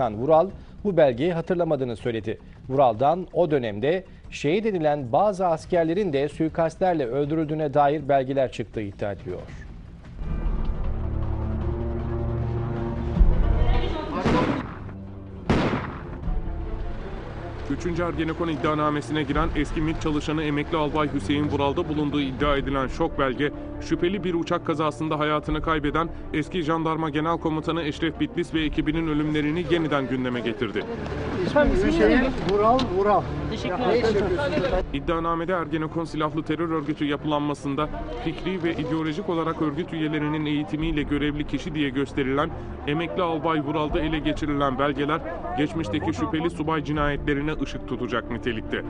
Vural bu belgeyi hatırlamadığını söyledi. Vural'dan o dönemde şehit edilen bazı askerlerin de suikastlerle öldürüldüğüne dair belgeler çıktığı iddia ediliyor. Üçüncü Ergenekon iddianamesine giren eski MİT çalışanı emekli albay Hüseyin Vural'da bulunduğu iddia edilen şok belge, şüpheli bir uçak kazasında hayatını kaybeden eski jandarma genel komutanı Eşref Bitlis ve ekibinin ölümlerini yeniden gündeme getirdi. Hüseyin Vural Vural. İddianamede Ergenekon silahlı terör örgütü yapılanmasında fikri ve ideolojik olarak örgüt üyelerinin eğitimiyle görevli kişi diye gösterilen emekli albay Vural'da ele geçirilen belgeler geçmişteki şüpheli subay cinayetlerine ışık tutacak nitelikte.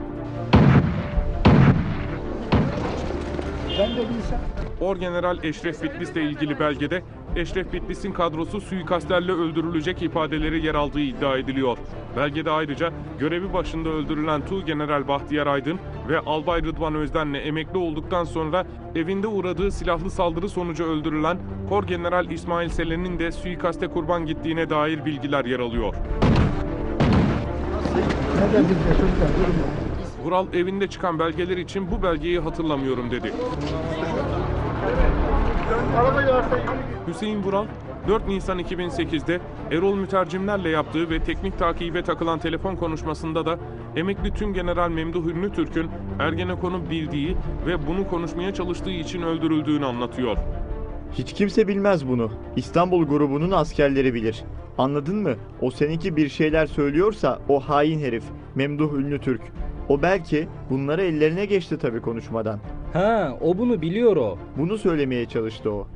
Orgeneral Eşref Bitlis'le ilgili belgede Eşref Bitlis'in kadrosu suikastlerle öldürülecek ifadeleri yer aldığı iddia ediliyor. Belgede ayrıca görevi başında öldürülen Tuğgeneral Bahtiyar Aydın ve Albay Rıdvan Özden'le emekli olduktan sonra evinde uğradığı silahlı saldırı sonucu öldürülen Korgeneral İsmail Selen'in de suikaste kurban gittiğine dair bilgiler yer alıyor. Vural evinde çıkan belgeler için bu belgeyi hatırlamıyorum dedi. Hüseyin Vural, 4 Nisan 2008'de Erol Mütercimlerle yaptığı ve teknik takibe takılan telefon konuşmasında da emekli Tüm General Memduh Ünlü Türk'ün Ergenekon'u bildiği ve bunu konuşmaya çalıştığı için öldürüldüğünü anlatıyor. Hiç kimse bilmez bunu. İstanbul grubunun askerleri bilir. Anladın mı? O seninki bir şeyler söylüyorsa o hain herif. Memduh Ünlü Türk. O belki bunları ellerine geçti tabii konuşmadan. Ha, o bunu biliyor o. Bunu söylemeye çalıştı o.